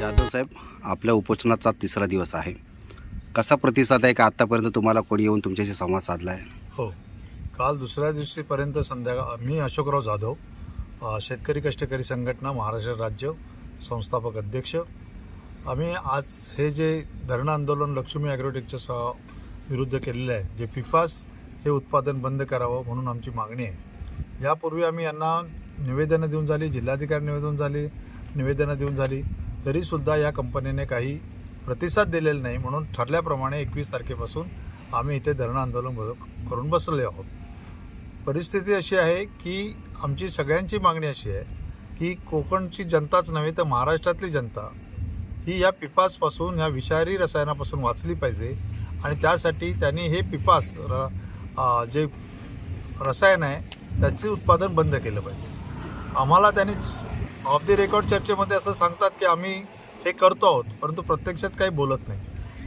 जाधव साहेब आपल्या उपोषणाचा तिसरा दिवस आहे. कसा प्रतिसाद आहे का आत्तापर्यंत तुम्हाला कोणी येऊन तुमच्याशी संवाद साधला आहे हो. काल दुसऱ्या दिवशीपर्यंत संध्याकाळ मी अशोकराव जाधव शेतकरी कष्टकरी संघटना महाराष्ट्र राज्य संस्थापक अध्यक्ष. आम्ही आज हे जे धरणं आंदोलन लक्ष्मी ॲग्रोटेकच्या स विरुद्ध केलेलं आहे जे फिफास हे उत्पादन बंद करावं म्हणून आमची मागणी आहे. यापूर्वी आम्ही यांना निवेदनं देऊन झाली जिल्हाधिकारी निवेदन झाली निवेदनं देऊन झाली तरीसुद्धा या कंपनीने काही प्रतिसाद दिलेला नाही म्हणून ठरल्याप्रमाणे एकवीस तारखेपासून आम्ही इथे धरणं आंदोलन ब- करून बसले आहोत. परिस्थिती अशी आहे की आमची सगळ्यांची मागणी अशी आहे की कोकणची जनताच नव्हे तर महाराष्ट्रातली जनता ही या पिपासपासून ह्या विषारी रसायनापासून वाचली पाहिजे आणि त्यासाठी त्यांनी हे पिपास र जे रसायन आहे त्याचे उत्पादन बंद केलं पाहिजे. आम्हाला त्यांनी ऑफ द रेकॉर्ड चर्चेमध्ये असं सांगतात की आम्ही हे करतो आहोत परंतु प्रत्यक्षात काही बोलत नाही.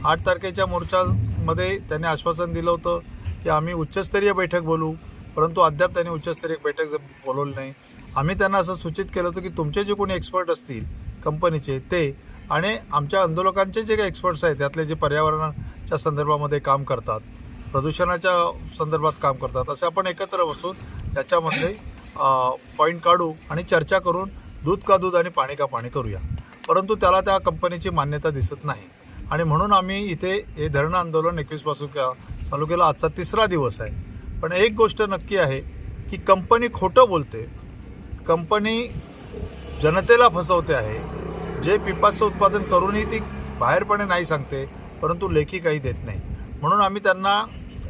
आठ तारखेच्या मोर्चामध्ये त्यांनी आश्वासन दिलं होतं की आम्ही उच्चस्तरीय बैठक बोलू परंतु अद्याप त्यांनी उच्चस्तरीय बैठक बोलवली नाही. आम्ही त्यांना असं सूचित केलं होतं की तुमचे जे कोणी एक्सपर्ट असतील कंपनीचे ते आणि आमच्या आंदोलकांचे जे काही एक्सपर्ट्स आहेत त्यातले जे पर्यावरणाच्या संदर्भामध्ये काम करतात प्रदूषणाच्या संदर्भात काम करतात असे आपण एकत्र बसून त्याच्यामध्ये पॉईंट काढू आणि चर्चा करून दूध का दूध आणि पाणी का पाणी करूया. परंतु त्याला त्या कंपनीची मान्यता दिसत नाही. आणि म्हणून आम्ही इथे हे धरणं आंदोलन एकवीसपासून चालू केलं. आजचा तिसरा दिवस आहे. पण एक गोष्ट नक्की आहे की कंपनी खोटं बोलते. कंपनी जनतेला फसवते आहे. जे पिपाचं उत्पादन करूनही ती बाहेरपणे नाही सांगते परंतु लेखी काही देत नाही. म्हणून आम्ही त्यांना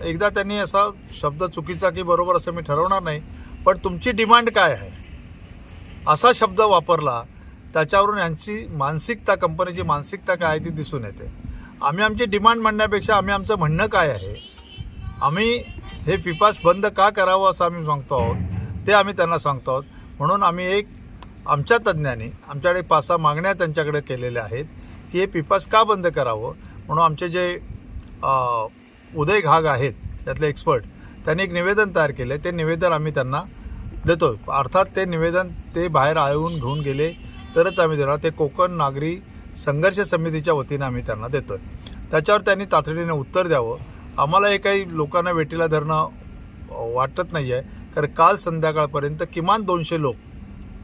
एकदा त्यांनी असा शब्द चुकीचा की बरोबर असं मी ठरवणार नाही पण तुमची डिमांड काय आहे? असा शब्द वापरला त्याच्यावरून यांची मानसिकता कंपनीची मानसिकता काय आहे ती दिसून येते. आम्ही आमची डिमांड म्हणण्यापेक्षा आम्ही आमचं म्हणणं काय आहे? आम्ही हे पिपास बंद का करावं असं आम्ही सांगतो आहोत? ते आम्ही त्यांना सांगतो आहोत. म्हणून आम्ही एक आमच्या तज्ज्ञांनी आमच्याकडे पाच सहा मागण्या त्यांच्याकडे केलेल्या आहेत की हे पिपास का बंद करावं? म्हणून आमचे जे उदय घाग आहेत त्यातले एक्सपर्ट त्यांनी एक निवेदन तयार केले. ते निवेदन आम्ही त्यांना देतो अर्थात ते निवेदन ते बाहेर आळवून घेऊन गेले तरच आम्ही देणार. ते कोकण नागरी संघर्ष समितीच्या वतीनं आम्ही त्यांना देतो आहे त्याच्यावर त्यांनी तातडीने उत्तर द्यावं. आम्हाला हे काही लोकांना वेटीला धरणं वाटत नाही आहे कारण काल संध्याकाळपर्यंत किमान दोनशे लोक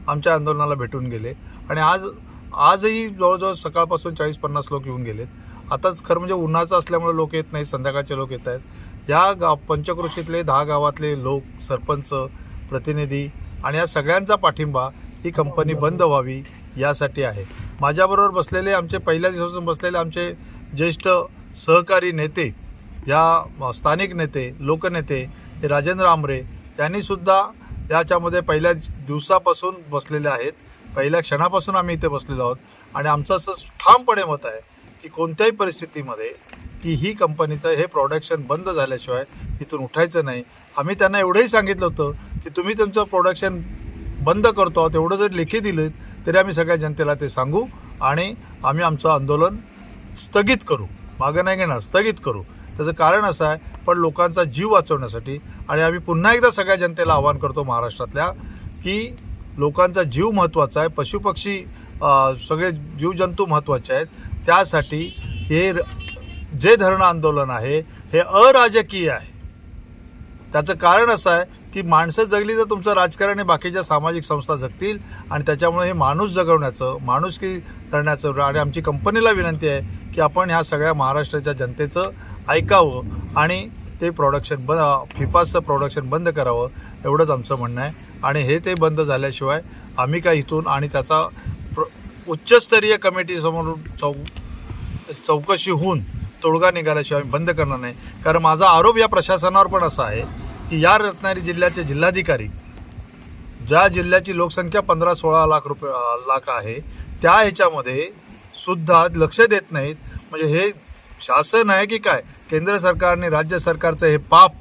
आमच्या आंदोलनाला भेटून गेले. आणि आज आजही जवळजवळ सकाळपासून चाळीस पन्नास लोक येऊन गेलेत. आताच खरं म्हणजे उन्हाचं असल्यामुळे लोक येत नाही संध्याकाळचे लोक येत आहेत. या गाव पंचक्रोशीतले दहा गावातले लोक सरपंच प्रतिनिधी आणि या सगळ्यांचा पाठिंबा ही कंपनी बंद व्हावी यासाठी आहे. माझ्याबरोबर बसलेले आमचे पहिल्या दिवसापासून बसलेले आमचे ज्येष्ठ सहकारी नेते या स्थानिक नेते लोकनेते हे राजेंद्र आमरे त्यांनीसुद्धा याच्यामध्ये पहिल्या दिवसापासून बसलेले आहेत. पहिल्या क्षणापासून आम्ही इथे बसलेलो आहोत. आणि आमचं असं ठामपणे मत आहे की कोणत्याही परिस्थितीमध्ये की ही कंपनीचं हे प्रोडक्शन बंद झाल्याशिवाय इथून उठायचं नाही. आम्ही त्यांना एवढंही सांगितलं होतं की तुम्ही तुमचं प्रोडक्शन बंद करतो आहोत. एवढं जर लेखी दिलं तरी आम्ही सगळ्या जनतेला ते सांगू आणि आम्ही आमचं आंदोलन स्थगित करू. मागं नाही घेणार स्थगित करू. त्याचं कारण असं आहे पण लोकांचा जीव वाचवण्यासाठी आणि आम्ही पुन्हा एकदा सगळ्या जनतेला आवाहन करतो महाराष्ट्रातल्या की लोकांचा जीव महत्त्वाचा आहे पशुपक्षी सगळे जीवजंतू महत्त्वाचे आहेत. त्यासाठी हे र- जे धरणं आंदोलन आहे हे अराजकीय आहे. त्याचं कारण असं आहे की माणसं जगली तर तुमचं राजकारण हे बाकीच्या सामाजिक संस्था जगतील आणि त्याच्यामुळे हे माणूस जगवण्याचं माणूसकी करण्याचं आणि आमची कंपनीला विनंती आहे की आपण ह्या सगळ्या महाराष्ट्राच्या जनतेचं ऐकावं आणि ते प्रोडक्शन ब फिफाचं प्रोडक्शन बंद करावं एवढंच आमचं म्हणणं आहे. आणि हे ते बंद झाल्याशिवाय आम्ही काय इथून आणि त्याचा प्र उच्चस्तरीय कमिटीसमोर चौ चौकशी होऊन तोडगा निघाल्याशिवाय आम्ही बंद करणार नाही. कारण माझा आरोप या प्रशासनावर पण असा आहे की या रत्नागिरी जिल्ह्याचे जिल्हाधिकारी ज्या जिल्ह्याची लोकसंख्या पंधरा सोळा लाख रुपये लाख आहे त्या ह्याच्यामध्ये सुद्धा लक्ष देत नाहीत. म्हणजे हे शासन आहे की काय? केंद्र सरकारने राज्य सरकारचं हे पाप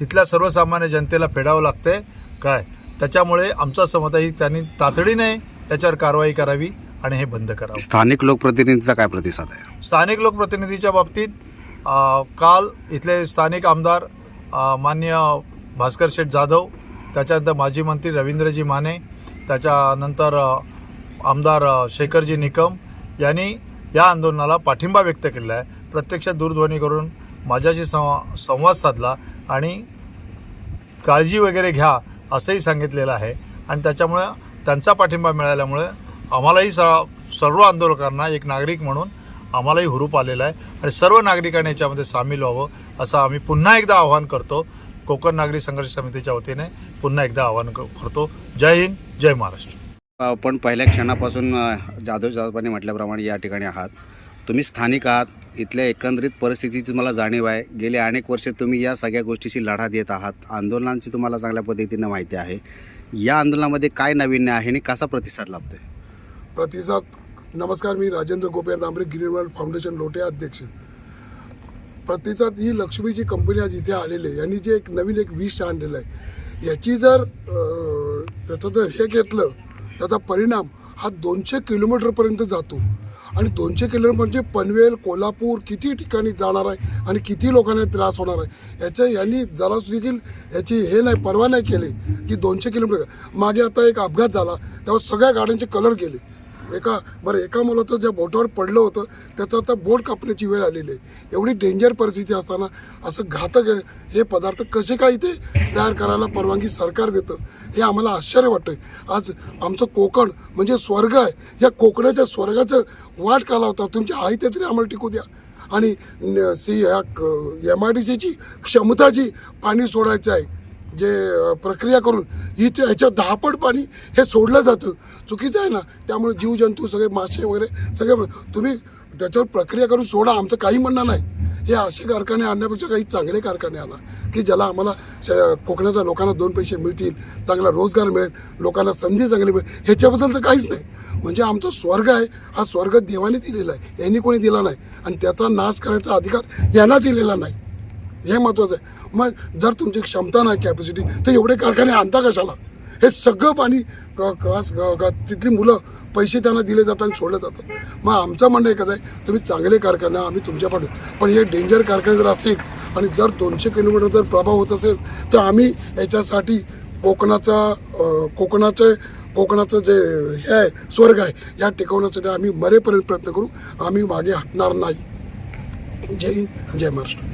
इथल्या सर्वसामान्य जनतेला फेडावं लागतंय. काय? त्याच्यामुळे आमचं असं मत आहे त्यांनी तातडीने याच्यावर कारवाई करावी आणि हे बंद करावं. स्थानिक लोकप्रतिनिधींचा काय प्रतिसाद आहे? स्थानिक लोकप्रतिनिधीच्या बाबतीत काल इथले स्थानिक आमदार अ, माननीय भास्कर शेठ जाधव त्याच्यानंतर माजी मंत्री रवींद्रजी माने त्याच्यानंतर आमदार शेखरजी निकम यांनी या आंदोलनाला पाठिंबा व्यक्त केला आहे. प्रत्यक्षात दूरध्वनी करून माझ्याशी संवा संवाद साधला आणि काळजी वगैरे घ्या असंही सांगितलेलं आहे. आणि त्याच्यामुळं त्यांचा पाठिंबा मिळाल्यामुळे आम्हालाही स सर्व आंदोलकांना एक नागरिक म्हणून आम्हालाही हुरूप आलेला आहे. आणि सर्व नागरिकांनी याच्यामध्ये सामील व्हावं असं आम्ही पुन्हा एकदा आवाहन करतो. कोकण नागरिक संघर्ष समितीच्या वतीने पुन्हा एकदा आवाहन करतो. जय हिंद जय महाराष्ट्र. आपण पहिल्या क्षणापासून जाधव साहेबांनी म्हटल्याप्रमाणे या ठिकाणी आहात. तुम्ही स्थानिक आहात. इथल्या एकंदरीत परिस्थितीची तुम्हाला जाणीव आहे. गेले अनेक वर्ष तुम्ही या सगळ्या गोष्टीशी लढा देत आहात. आंदोलनांची तुम्हाला चांगल्या पद्धतीनं माहिती आहे. या आंदोलनामध्ये काय नाविन्य आहे आणि कसा प्रतिसाद लाभतोय? प्रतिसाद. नमस्कार मी राजेंद्र गोपे आंबरे ग्रीनवर्ल्ड फाउंडेशन लोटे अध्यक्ष. प्रतिसाद ही लक्ष्मीची कंपनी आज इथे आलेली आहे. यांनी जे एक नवीन एक विष आणलेलं आहे. याची जर त्याचं जर हे घेतलं त्याचा परिणाम हा दोनशे किलोमीटरपर्यंत जातो. आणि दोनशे किलोमीटर म्हणजे पनवेल कोल्हापूर किती ठिकाणी जाणार आहे आणि किती लोकांना त्रास होणार आहे याच्या यांनी जरा देखील याची हे नाही परवा नाही केली की दोनशे किलोमीटर. मागे आता एक अपघात झाला तेव्हा सगळ्या गाड्यांचे कलर गेले. एका बरं एका मुलाचं ज्या बोटावर पडलं होतं त्याचं आता बोट कापण्याची वेळ आलेली आहे. एवढी डेंजर परिस्थिती असताना असं घातक हे पदार्थ कसे काय इथे तयार करायला परवानगी सरकार देतं हे आम्हाला आश्चर्य वाटतं आज आमचं कोकण म्हणजे स्वर्ग आहे या कोकणाच्या स्वर्गाचं वाट का लावता तुमच्या आई ते तरी आम्हाला टिकू द्या. आणि सी ह्या एम आय डी सीची क्षमता जी पाणी सोडायचं आहे. जे प्रक्रिया करून ही ते ह्याच्यात दहापट पाणी हे सोडलं जातं. चुकीचं आहे ना? त्यामुळे जीवजंतू सगळे मासे वगैरे सगळे तुम्ही त्याच्यावर प्रक्रिया करून सोडा. आमचं काही म्हणणं नाही. हे असे कारखाने आणण्यापेक्षा काही चांगले कारखाने आणा. की ज्याला आम्हाला श- कोकणाच्या लोकांना दोन पैसे मिळतील चांगला रोजगार मिळेल लोकांना संधी चांगली मिळेल ह्याच्याबद्दल तर काहीच नाही. म्हणजे आमचा स्वर्ग आहे. हा स्वर्ग देवाने दिलेला आहे. यांनी कोणी दिला नाही. आणि त्याचा नाश करायचा अधिकार यांना दिलेला नाही. हे महत्त्वाचं आहे. मग जर तुमची क्षमता नाही कॅपॅसिटी तर एवढे कारखाने आणता कशाला? हे सगळं पाणी तिथली मुलं पैसे त्यांना दिले जातात आणि सोडले जातात. मग आमचं म्हणणं एकच आहे तुम्ही चांगले कारखाने आम्ही तुमच्या पाठवू पण हे डेंजर कारखाने जर असतील आणि जर दोनशे किलोमीटर जर प्रभाव होत असेल तर आम्ही याच्यासाठी कोकणाचा अं, कोकणाचं कोकणाचं जे हे आहे स्वर्ग आहे या टिकवण्यासाठी आम्ही मरेपर्यंत प्रयत्न करू. आम्ही मागे हटणार नाही. जय हिंद जय महाराष्ट्र.